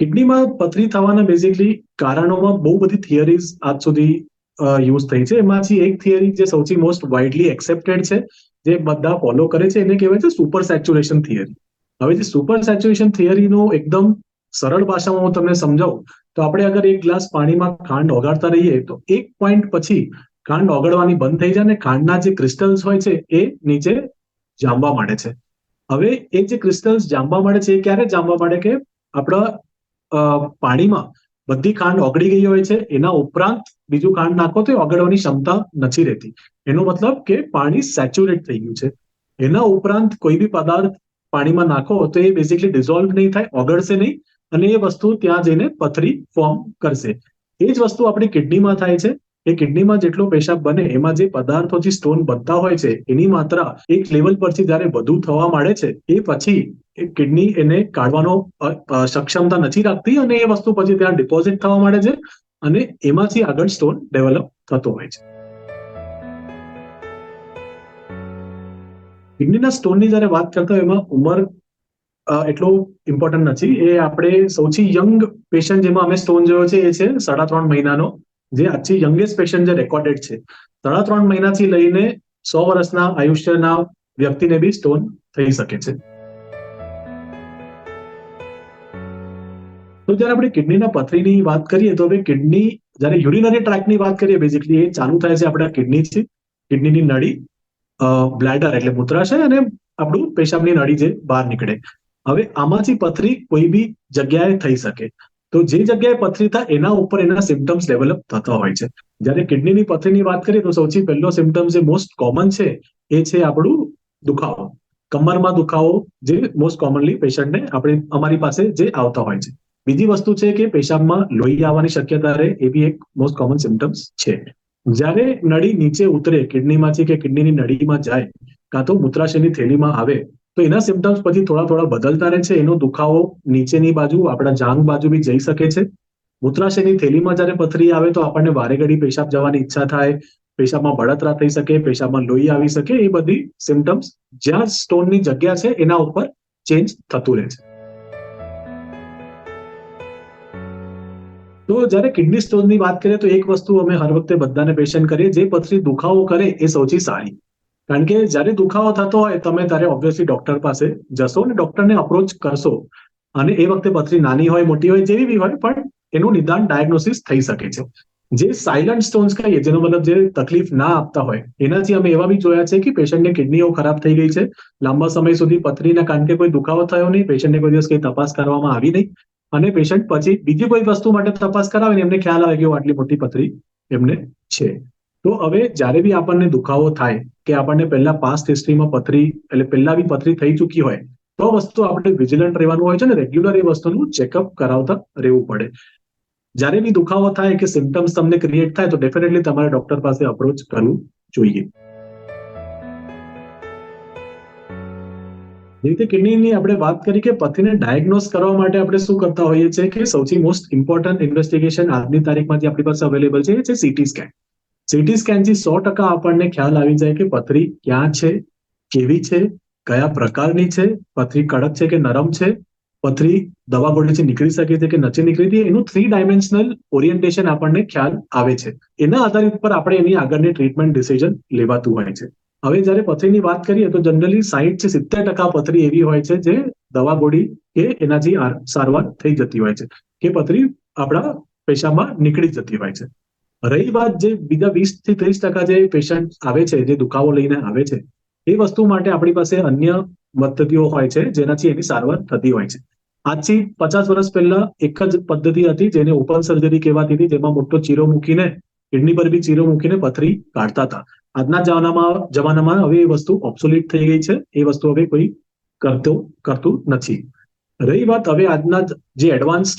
કિડનીમાં પથરી થવાના બેઝિકલી કારણોમાં બહુ બધી થિયરીઝ આજ સુધી યુઝ થઈ છે. એમાંથી એક થિયરી જે સૌથી મોસ્ટ વાઇડલી એક્સેપ્ટેડ છે, જે બધા ફોલો કરે છે, એને કહેવાય છે સુપર સેચ્યુરેશન થિયરી હવે જે સુપર સેચ્યુરેશન થિયરીનો એકદમ સરળ ભાષામાં હું તમને સમજાવું, તો આપણે અગર એક ગ્લાસ પાણીમાં ખાંડ ઓગાળતા રહીએ, તો એક પોઈન્ટ પછી ખાંડ ઓગળવાની બંધ થઈ જાય અને ખાંડના જે ક્રિસ્ટલ્સ હોય છે, એ નીચે જામવા માંડે છે. હવે એ જે ક્રિસ્ટલ્સ જામવા માંડે છે, એ ક્યારે જામવા માંડે કે આપણા પાણીમાં બધી ખાંડ ઓગળી ગઈ હોય છે, એના ઉપરાંત બીજું ખાંડ નાખો તો ઓગળવાની ક્ષમતા નથી રહેતી. એનો મતલબ કે પાણી સેચ્યુરેટ થઈ ગયું છે. એના ઉપરાંત કોઈ બી પદાર્થ પાણીમાં નાખો તો એ બેઝિકલી ડિઝોલ્વ નહીં થાય, ઓગળશે નહીં અને એ વસ્તુ ત્યાં જઈને પથરી ફોર્મ કરશે. એ જ વસ્તુ આપણી કિડનીમાં થાય છે. એ કિડનીમાં જેટલો પેશાબ બને, એમાં જે પદાર્થોથી સ્ટોન બનતા હોય છે, એની માત્રા એક લેવલ પરથી જ્યારે વધુ થવા માંડે છે, એ પછી એ કિડની એને કાઢવાનો સક્ષમતા નથી રાખતી અને એ વસ્તુ પછી ત્યાં ડિપોઝિટ થવા માંડે છે અને એમાંથી આગળ સ્ટોન ડેવલપ થતો હોય છે. કિડનીના સ્ટોનની જ્યારે વાત કરતા એમાં ઉંમર એટલો ઇમ્પોર્ટન્ટ નથી. એ આપણે સૌથી યંગ પેશન્ટ જેમાં અમે સ્ટોન જોયો છે એ છે સાડા ત્રણ મહિનાનો, જે આજથી યંગેસ્ટ પેશન્ટ જે રેકોર્ડેડ છે. સાડા ત્રણ મહિનાથી લઈને સો વર્ષના આયુષ્યના વ્યક્તિને બી સ્ટોન થઈ શકે છે. તો જ્યારે આપણે કિડનીના પથરીની વાત કરીએ, તો હવે કિડની, જ્યારે યુરિનરી ટ્રેકની વાત કરીએ બેઝિકલી એ ચાલુ થાય છે આપણા કિડનીથી, કિડનીની નળી બ્લેડર એટલે મૂત્રાશય અને આપણું પેશાબની નળી જે બહાર નીકળે. હવે આમાંથી પથરી કોઈ બી જગ્યાએ થઈ શકે. તો જે જગ્યાએ પથરી થાય, એના ઉપર એના સિમ્ટમ્સ ડેવલપ થતા હોય છે. જ્યારે કિડનીની પથરીની વાત કરીએ, તો સૌથી પહેલો સિમ્ટમ જે મોસ્ટ કોમન છે, એ છે આપણું દુખાવો. કમરમાં દુખાવો જે મોસ્ટ કોમનલી પેશન્ટને આપણે, અમારી પાસે જે આવતા હોય છે. બીજી વસ્તુ છે કે પેશાબમાં લોહી આવવાની શક્યતા રહે એવી એક મોસ્ટ કોમન સિમ્ટમ્સ છે. જ્યારે નળી નીચે ઉતરે, કિડનીમાંથી કે કિડનીની નળીમાં જાય, કાં તો મૂત્રાશયની થેલીમાં આવે, તો એના સિમ્ટમ્સ પછી થોડા થોડા બદલતા રહે છે. એનો દુખાવો નીચેની બાજુ, આપણા જાંગ બાજુ બી જઈ શકે છે. મૂત્રાશયની થેલીમાં જ્યારે પથરી આવે તો આપણને વારે ઘડી પેશાબ જવાની ઈચ્છા થાય, પેશાબમાં બળતરા થઈ શકે, પેશાબમાં લોહી આવી શકે, એ બધી સિમ્ટમ્સ જ્યાં સ્ટોનની જગ્યા છે એના ઉપર ચેન્જ થતું રહે છે. તો જ્યારે કિડની સ્ટોનની વાત કરીએ તો એક વસ્તુ અમે હર વખતે બધાને પેશન્ટ કરીએ, જે પથરી દુખાવો કરે એ સૌથી સારી. કારણ કે જ્યારે દુખાવો થતો હોય, તમે ત્યારે ઓબ્વિયસલી ડોક્ટર પાસે જશો અને ડોક્ટરને અપ્રોચ કરશો. અને એ વખતે પથરી નાની હોય, મોટી હોય, જેવી બી હોય, પણ એનું નિદાન ડાયગ્નોસિસ થઈ શકે છે. જે સાયલન્ટ સ્ટોન્સ કહીએ, જેનો મતલબ જે તકલીફ ના આપતા હોય, એનાથી અમે એવા બી જોયા છે કે પેશન્ટની કિડનીઓ ખરાબ થઈ ગઈ છે. લાંબા સમય સુધી પથરીના, કારણ કે કોઈ દુખાવો થયો નહીં, પેશન્ટને કોઈ દિવસ કઈ તપાસ કરવામાં આવી નહીં. અને પેશન્ટ પછી બીજી કોઈ વસ્તુ માટે તપાસ કરાવે એમને ખ્યાલ આવે કે આટલી મોટી પથરી એમને છે. તો હવે જ્યારે બી આપણને દુખાવો થાય કે આપણને પહેલા પાસ્ટ હિસ્ટ્રીમાં પથરી એટલે પહેલા બી પથરી થઈ ચૂકી હોય, તો વસ્તુ આપણે વિજિલન્ટ રહેવાનું હોય છે ને રેગ્યુલર એ વસ્તુનું ચેકઅપ કરાવતા રહેવું પડે. જ્યારે બી દુખાવો થાય કે સિમ્ટમ્સ તમને ક્રિએટ થાય તો ડેફિનેટલી તમારે ડોક્ટર પાસે અપ્રોચ કરવું જોઈએ. જે રીતે કિડનીની આપણે વાત કરી કે પથરીને ડાયગ્નોઝ કરવા માટે આપણે શું કરતા હોઈએ છીએ કે સૌથી મોસ્ટ ઇમ્પોર્ટન્ટ ઇન્વેસ્ટિગેશન આજની તારીખમાં જે આપણી પાસે અવેલેબલ છે એ છે સીટી સ્કેન સીટી સ્કેનથી સો ટકા આપણને ખ્યાલ આવી જાય કે પથરી ક્યાં છે, કેવી છે, કયા પ્રકારની છે, પથરી કડક છે કે નરમ છે, પથરી દવા ગોળીથી નીકળી શકે છે કે નથી હતી એનું થ્રી ડાયમેન્શનલ ઓરિએન્ટેશન આપણને ખ્યાલ આવે છે. એના આધારિત પર આપણે એની આગળની ટ્રીટમેન્ટ ડિસિઝન લેવાતું હોય છે. હવે જ્યારે પથરીની વાત કરીએ તો જનરલી સાહીઠથી સિત્તેર ટકા પથરી એવી હોય છે જે દવા ગોળી કે એનાથી સારવાર થઈ જતી હોય છે, કે પથરી આપણા પેશામાં નીકળી જતી હોય છે. રહી વાત જે બીજા વીસથી ત્રીસ ટકા જે પેશન્ટ આવે છે, જે દુખાવો લઈને આવે છે, એ વસ્તુ માટે આપણી પાસે અન્ય પદ્ધતિઓ હોય છે જેનાથી એની સારવાર થતી હોય છે. આજથી પચાસ વર્ષ પહેલા એક જ પદ્ધતિ હતી જેને ઓપન સર્જરી કહેવાતી હતી, જેમાં મોટો ચીરો મૂકીને, કિડની પર બી ચીરો મૂકીને પથરી કાઢતા હતા. આજના જમાનામાં જમાનામાં હવે એ વસ્તુ ઓબ્સોલિટ થઈ ગઈ છે. એ વસ્તુ હવે કોઈ કરતો, કરતું નથી. રહી વાત હવે આજના જે એડવાન્સ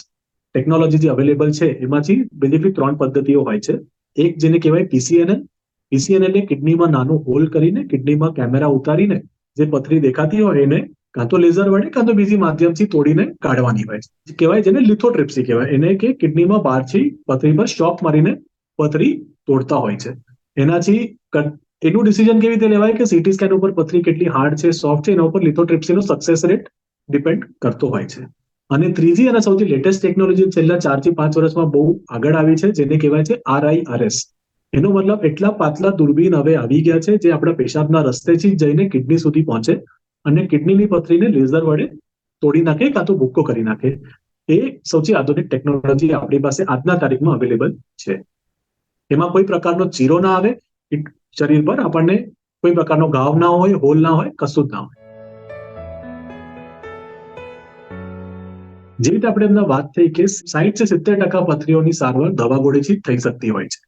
ટેકનોલોજી જે અવેલેબલ છે, એમાંથી બેઝિકલી ત્રણ પદ્ધતિઓ હોય છે. એક જેને કહેવાય પીસીએનએલ પીસીએનએલ એ કિડનીમાં નાનું હોલ કરીને, કિડનીમાં કેમેરા ઉતારીને, જે પથરી દેખાતી હોય એને કાં તો લેઝર વડે, કાં તો બીજી માધ્યમથી તોડીને કાઢવાની હોય છે. કહેવાય જેને લિથોટ્રિપ્સી કહેવાય. એને કે કિડનીમાં બહારથી પથરી પર શોક મારીને પથરી તોડતા હોય છે. એનાથી એનું ડિસિઝન કેવી રીતે લેવાય કે સીટી સ્કેન ઉપર પથરી કેટલી હાર્ડ છે સોફ્ટ છે, એના ઉપર લિથોટ્રિપ્સીનો સક્સેસ રેટ ડિપેન્ડ કરતો હોય છે. અને ત્રીજી અને સૌથી લેટેસ્ટ ટેકનોલોજી છેલ્લા ચારથી પાંચ વર્ષમાં બહુ આગળ આવી છે, જેને કહેવાય છે આરઆઈઆરએસ એનો મતલબ એટલા પાતલા દૂરબીન હવે આવી ગયા છે, જે આપણા પેશાબના રસ્તેથી જઈને કિડની સુધી પહોંચે અને કિડનીની પથરીને લેઝર વડે તોડી નાખે કાં તો ભૂક્કો કરી નાખે. એ સૌથી આધુનિક ટેકનોલોજી આપણી પાસે આજના તારીખમાં અવેલેબલ છે. એમાં કોઈ પ્રકારનો ચીરો ના આવે શરીર પર આપણને કોઈ પ્રકારનો ઘાવ ના હોય, હોલ ના હોય, કશું જ ના હોય. જે રીતે આપણે એમના વાત થઈ કે સાહીઠથી સિત્તેર ટકા પથરીઓની સારવાર દવા ગોળીથી થઈ શકતી હોય છે.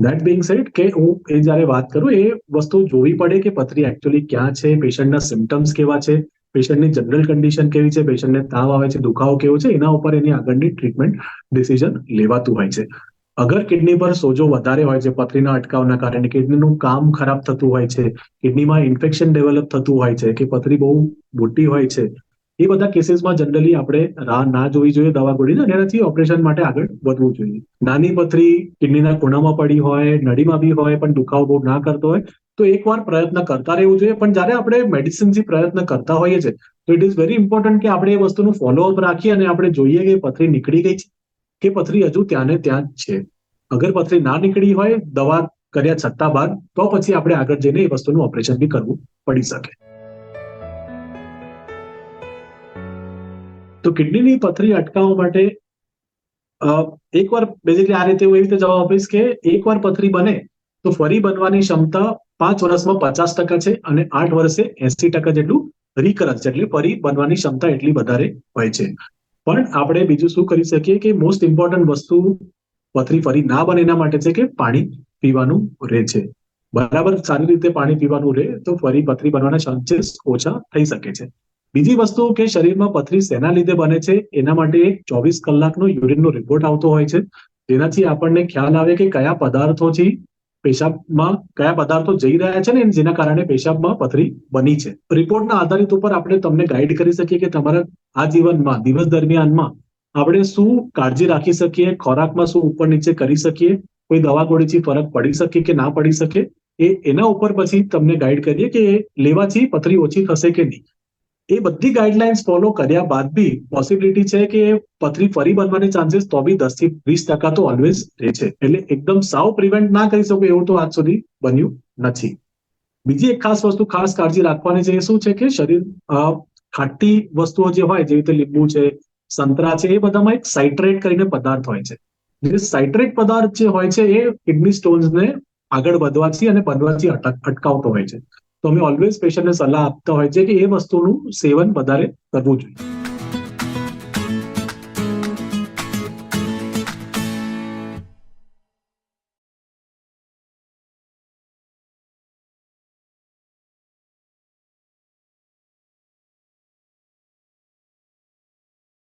દેટ બિંગ સેટ કે હું એ જયારે વાત કરું, એ વસ્તુ જોવી પડે કે પથરી એકચ્યુઅલી ક્યાં છે પેશન્ટના સિમ્ટમ્સ કેવા છે પેશન્ટની જનરલ કન્ડિશન કેવી છે પેશન્ટને તાવ આવે છે, દુખાવો કેવો છે, એના ઉપર એની આગળની ટ્રીટમેન્ટ ડિસિઝન લેવાતું હોય છે. અગર કિડની પર સોજો વધારે હોય છે, પથરીના અટકાવના કારણે કિડનીનું કામ ખરાબ થતું હોય છે કિડનીમાં ઇન્ફેક્શન ડેવલપ થતું હોય છે, કે પથરી બહુ મોટી હોય છે, એ બધા કેસીસમાં જનરલી આપણે રાહ ના જોવી જોઈએ, દવા ગોળીને એનાથી ઓપરેશન માટે આગળ વધવું જોઈએ. નાની પથરી કિડનીના ખૂણામાં પડી હોય, નળીમાં બી હોય, પણ દુખાવો બહુ ના કરતો હોય, તો એકવાર પ્રયત્ન કરતા રહેવું જોઈએ. પણ જ્યારે આપણે મેડિસિનથી પ્રયત્ન કરતા હોઈએ છીએ, તો ઇટ ઇઝ વેરી ઇમ્પોર્ટન્ટ કે આપણે એ વસ્તુનું ફોલોઅપ રાખીએ અને આપણે જોઈએ કે પથરી નીકળી ગઈ છે. કે પથરી હજુ ત્યાં ને ત્યાં જ છે. અગર પથરી ના નીકળી હોય, દવા કર્યા છતાં બાદ, તો પછી આપણે આગળ જઈને એ વસ્તુનું ઓપરેશન બી કરવું પડી શકે. તો કિડનીની પથરી અટકાવવા માટે એકવાર બેઝિકલી આ રીતે હું એવી રીતે જવાબ આપીશ કે એકવાર પથરી બને, તો ફરી બનવાની ક્ષમતા પાંચ વર્ષમાં પચાસ ટકા છે અને આઠ વર્ષે એસી ટકા જેટલું રિકરન્સ એટલે ફરી બનવાની ક્ષમતા એટલી વધારે હોય છે. પણ આપણે બીજું શું કરી શકીએ કે મોસ્ટ ઇમ્પોર્ટન્ટ વસ્તુ પથરી ફરી ના બને એના માટે છે કે પાણી પીવાનું રહે છે. બરાબર, સારી રીતે પાણી પીવાનું રહે તો ફરી પથરી બનવાના ચાન્સીસ ઓછા થઈ શકે છે. બીજી વસ્તુ કે શરીરમાં પથરી શેના લીધે બને છે? એના માટે એક ચોવીસ કલાકનો યુરિનનો રિપોર્ટ આવતો હોય છે. જેનાથી આપણને ખ્યાલ આવે કે કયા પદાર્થોથી પેશાબમાં કયા પદાર્થો જઈ રહ્યા છે ને જેના કારણે પેશાબમાં પથરી બની છે. રિપોર્ટના આધારિત ઉપર આપણે તમને ગાઈડ કરી શકીએ કે તમારા આ જીવનમાં, દિવસ દરમિયાનમાં આપણે શું કાળજી રાખી શકીએ, ખોરાકમાં શું ઉપર નીચે કરી શકીએ, કોઈ દવા ગોળીથી ફરક પડી શકે કે ના પડી શકે, એ એના ઉપર પછી તમને ગાઈડ કરીએ કે લેવાથી પથરી ઓછી થશે કે નહીં. એ બધી ગાઈડલાઇન્સ ફોલો કર્યા બાદ બી પોસિબિલિટી છે કે પથરી ફરી બનવાની ચાન્સીસ તો બી દસથી વીસ ટકા તો ઓલવેઝ રહે છે. એટલે એકદમ સાવ પ્રિવેન્ટ ના કરી શકો એવું તો આજ સુધી બન્યું નથી. બીજી એક ખાસ વસ્તુ ખાસ કાળજી રાખવાની છે એ શું છે કે શરીર ખાટી વસ્તુઓ જે હોય, જેવી રીતે લીંબુ છે, સંતરા છે, એ બધામાં એક સાઇટ્રેટ કરીને પદાર્થ હોય છે. જે સાઇટ્રેટ પદાર્થ જે હોય છે, એ કિડની સ્ટોન્સને આગળ વધવાથી અને બનવાથી અટકાવતો હોય છે. તો અમે ઓલવેઝ પેશન્ટને સલાહ આપતા હોય છે કે એ વસ્તુનું સેવન વધારે કરવું જોઈએ.